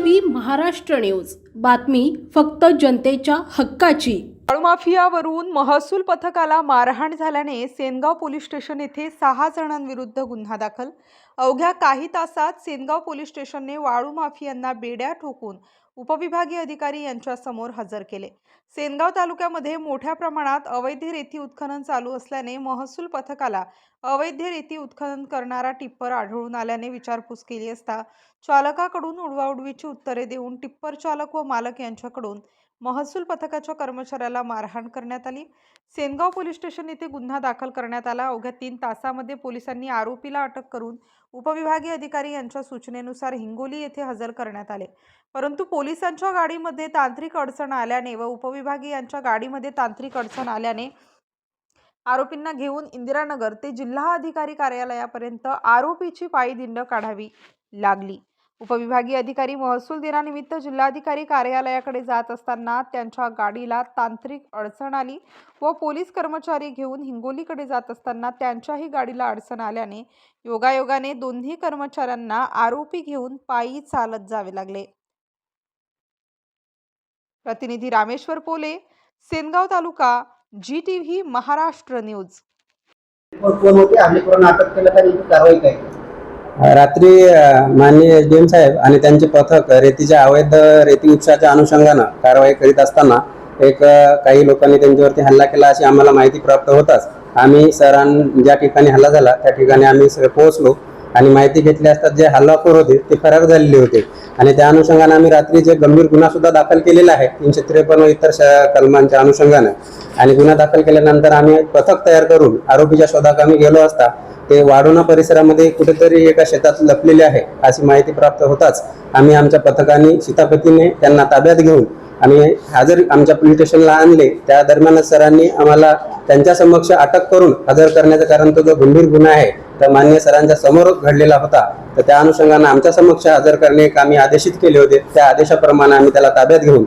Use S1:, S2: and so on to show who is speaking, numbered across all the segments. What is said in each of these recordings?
S1: V Maharashtra news. बातमी फक्त जनतेच्या हक्काची.
S2: माफियावरून महसूल पथकाला मारहाण झाल्याने सेनगाव पोलीस स्टेशन येथे सहा जणांविरुद्ध गुन्हा दाखल. अवघ्या काही तासात सेनगाव पोलीस स्टेशनने वाळू माफियांना बेड्या ठोकून उपविभागीय अधिकारी यांच्या समोर हजर केले. सेनगाव तालुक्यामध्ये मोठ्या प्रमाणात अवैध रेती उत्खनन चालू असल्याने महसूल पथकाला अवैध रेती उत्खनन करणारा टिप्पर आढळून आल्याने विचारपूस केली असता चालकाकडून उडवाउडवीची उत्तरे देऊन टिप्पर चालक व मालक यांच्याकडून महसूल पथकाच्या कर्मचाऱ्याला मारहाण करण्यात आली. सेनगाव पोलीस स्टेशन येथे गुन्हा दाखल करण्यात आला. अवघ्या तीन तासामध्ये पोलिसांनी आरोपीला अटक करून उपविभागीय अधिकारी यांच्या सूचनेनुसार हिंगोली येथे हजर करण्यात आले. परंतु पोलिसांच्या गाडीमध्ये तांत्रिक अडचण आल्याने व उपविभागीयांच्या गाडीमध्ये तांत्रिक अडचण आल्याने आरोपींना घेऊन इंदिरानगर ते जिल्हा अधिकारी कार्यालयापर्यंत आरोपीची पायीदिंड काढावी लागली. उपविभागीय अधिकारी महसूल दिनानिमित्त जिल्हाधिकारी कार्यालयाकडे जात असताना त्यांच्या गाडीला तांत्रिक अडचण आली व पोलीस कर्मचारी घेऊन हिंगोलीकडे जात असताना त्यांच्याही गाडीला अडचण आल्याने योगायोगाने दोन्ही कर्मचाऱ्यांना आरोपी घेऊन पायी चालत जावे लागले. प्रतिनिधी Rameshwar Pole Sengaon taluka G T V Maharashtra news.
S3: कोण होते करून अटक केलं तर कारवाई काय?
S4: रात्री माननीय एस डी एम साहेब आणि त्यांचे पथक रेतीच्या अवैध रेती उत्साहाच्या अनुषंगानं कारवाई करीत असताना एक काही लोकांनी त्यांच्यावरती हल्ला केला अशी आम्हाला माहिती प्राप्त होताच. आम्ही सरां ज्या ठिकाणी हल्ला झाला त्या ठिकाणी आम्ही पोहोचलो आणि माहिती घेतली असता जे हल्लाखोर होते ते फरार झालेले होते. आणि त्या अनुषंगाने आम्ही रात्री जे गंभीर गुन्हा सुद्धा दाखल केलेला आहे तीनशे त्रेपन्न व इतर श- कलमांच्या अनुषंगानं. आणि गुन्हा दाखल केल्यानंतर आम्ही पथक तयार करून आरोपीच्या शोधात आम्ही गेलो असता ते वाढोणा परिसरामध्ये कुठेतरी एका शेतात लपलेले आहे. अशी माहिती प्राप्त होताच आम्ही आमच्या पथकाने शितापतीने त्यांना ताब्यात घेऊन आम्ही हजर आमच्या पोलीस स्टेशनला आणले. त्या दरम्यान सरांनी आम्हाला त्यांच्या समक्ष अटक करून हजर करण्याचं कारण तो जो गंभीर गुन्हा आहे तर मान्य सरांच्या समोर घडलेला होता. तर त्या अनुषंगाने आमच्या समक्ष हजर करणे एक आम्ही आदेशित केले होते. त्या आदेशाप्रमाणे आम्ही त्याला ताब्यात घेऊन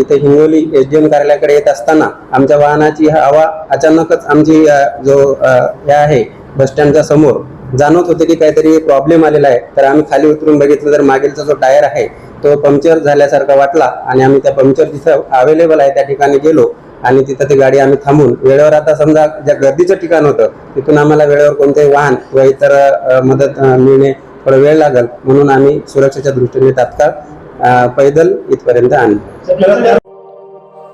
S4: इथे हिंगोली एस डी एम कार्यालयाकडे येत असताना आमच्या वाहनाची हवा अचानकच आमची जो हे आहे बस स्टँडच्या समोर जाणवत होते की काहीतरी प्रॉब्लेम आलेला आहे. तर आम्ही खाली उतरून बघितलं तर मागीलचा जो टायर आहे तो पंक्चर झाल्यासारखा वाटला आणि आम्ही त्या पंक्चर जिथं अवेलेबल आहे त्या ठिकाणी गेलो आणि तिथं ती गाडी आम्ही थांबून वेळेवर आता समजा ज्या गर्दीचं ठिकाण होतं तिथून आम्हाला वेळेवर कोणतेही वाहन व इतर मदत मिळणे थोडा वेळ लागल. म्हणून आम्ही सुरक्षेच्या दृष्टीने तात्काळ पैदल इथपर्यंत आणलं.